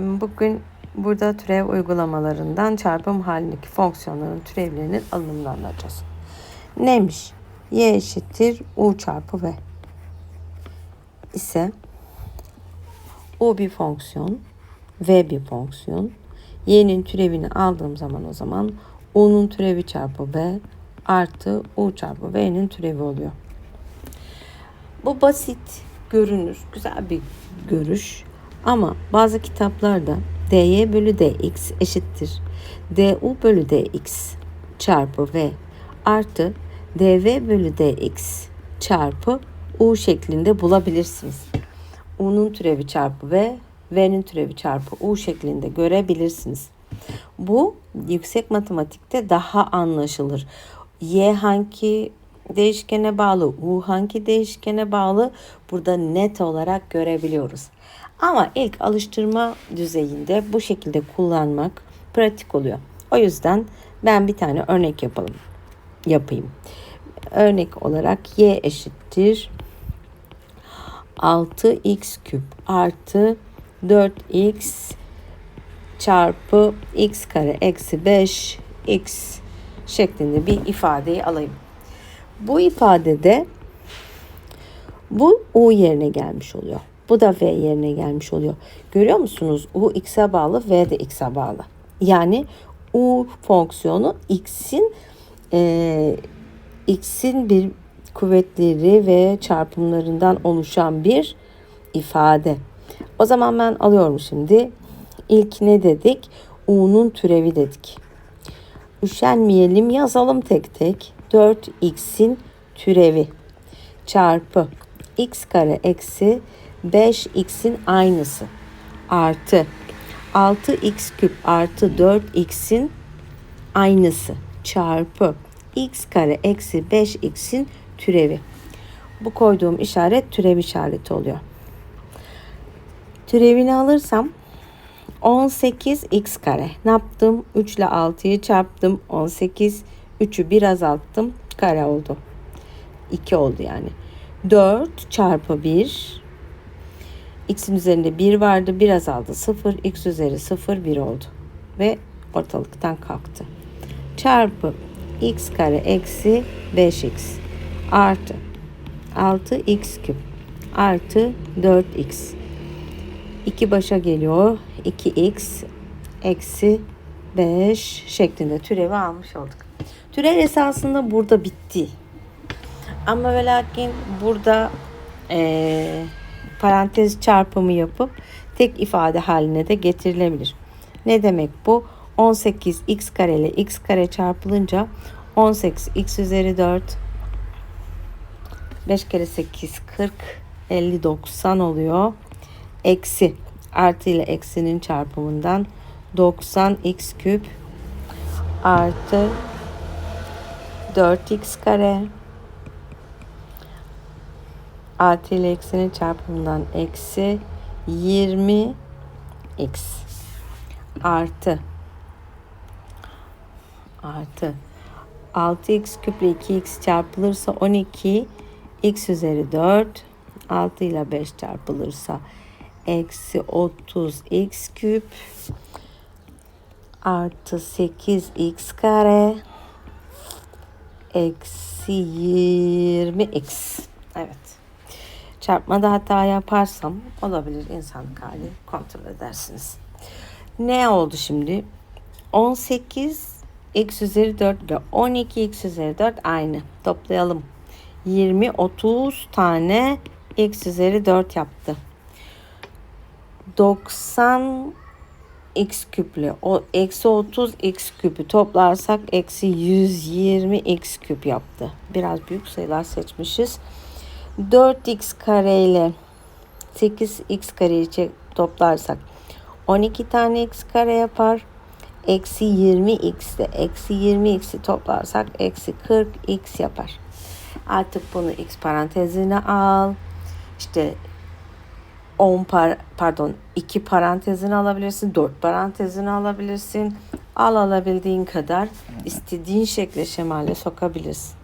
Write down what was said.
Bugün burada türev uygulamalarından çarpım halindeki fonksiyonların türevlerinin alımını anlatacağız. Neymiş? Y eşittir U çarpı V ise U bir fonksiyon, V bir fonksiyon. Y'nin türevini aldığım zaman o zaman U'nun türevi çarpı V artı U çarpı V'nin türevi oluyor. Bu basit görünür, güzel bir görüş. Ama bazı kitaplarda dy bölü dx eşittir du bölü dx çarpı v artı dv bölü dx çarpı u şeklinde bulabilirsiniz. u'nun türevi çarpı v, v'nin türevi çarpı u şeklinde görebilirsiniz. Bu yüksek matematikte daha anlaşılır. Y hangi değişkene bağlı, U hangi değişkene bağlı burada net olarak görebiliyoruz. Ama ilk alıştırma düzeyinde bu şekilde kullanmak pratik oluyor. O yüzden ben bir tane örnek yapalım. Yapayım. Örnek olarak y eşittir 6x küp artı 4x çarpı x kare eksi 5x şeklinde bir ifadeyi alayım. Bu ifadede bu u yerine gelmiş oluyor. Bu da v yerine gelmiş oluyor. Görüyor musunuz? u x'e bağlı, v de x'e bağlı. Yani u fonksiyonu x'in e, x'in bir kuvvetleri ve çarpımlarından oluşan bir ifade. O zaman ben alıyorum şimdi. İlk ne dedik? U'nun türevi dedik. Üşenmeyelim yazalım tek tek. 4x'in türevi çarpı x kare eksi 5x'in aynısı artı 6x küp artı 4x'in aynısı çarpı x kare eksi 5x'in türevi. Bu koyduğum işaret türev işareti oluyor. Türevini alırsam 18x kare. Ne yaptım? 3 ile 6'yı çarptım. 18. 3'ü bir azalttım. Kare oldu. 2 oldu yani. 4 çarpı 1 x'in üzerinde 1 vardı. 1 azaldı. 0. x üzeri 0 1 oldu. Ve ortalıktan kalktı. Çarpı x kare eksi 5x artı 6x küp artı 4x 2 başa geliyor. 2x eksi 5 şeklinde türevi almış olduk. Türev esasında burada bitti. Ama ve lakin burada e, parantez çarpımı yapıp tek ifade haline de getirilebilir. Ne demek bu? 18 x kare ile x kare çarpılınca 18 x üzeri 4 5 kere 8 40 50 90 oluyor. Eksi artı ile eksinin çarpımından 90 x küp artı 4x kare artı ile eksinin çarpımından eksi 20 x. Artı. Artı. 6x küp ile 2x çarpılırsa 12 x üzeri 4 6 ile 5 çarpılırsa eksi 30 x küp. Artı 8 x kare. Eksi 20 x. Evet. Çarpmada hata yaparsam olabilir insanlık hali kontrol edersiniz. Ne oldu şimdi? 18 x üzeri 4 ile 12 x üzeri 4 aynı. Toplayalım. 20 30 tane x üzeri 4 yaptı. 90 x küple o eksi 30 x küpü toplarsak eksi 120 x küp yaptı. Biraz büyük sayılar seçmişiz. 4x kare ile 8x kareyi toplarsak 12 tane x kare yapar. Eksi 20 x ile eksi 20 x'i toplarsak eksi 40 x yapar. Artık bunu x parantezine al. İşte 10 par pardon 2 parantezini alabilirsin, 4 parantezini alabilirsin. Al alabildiğin kadar istediğin şekle şemale sokabilirsin.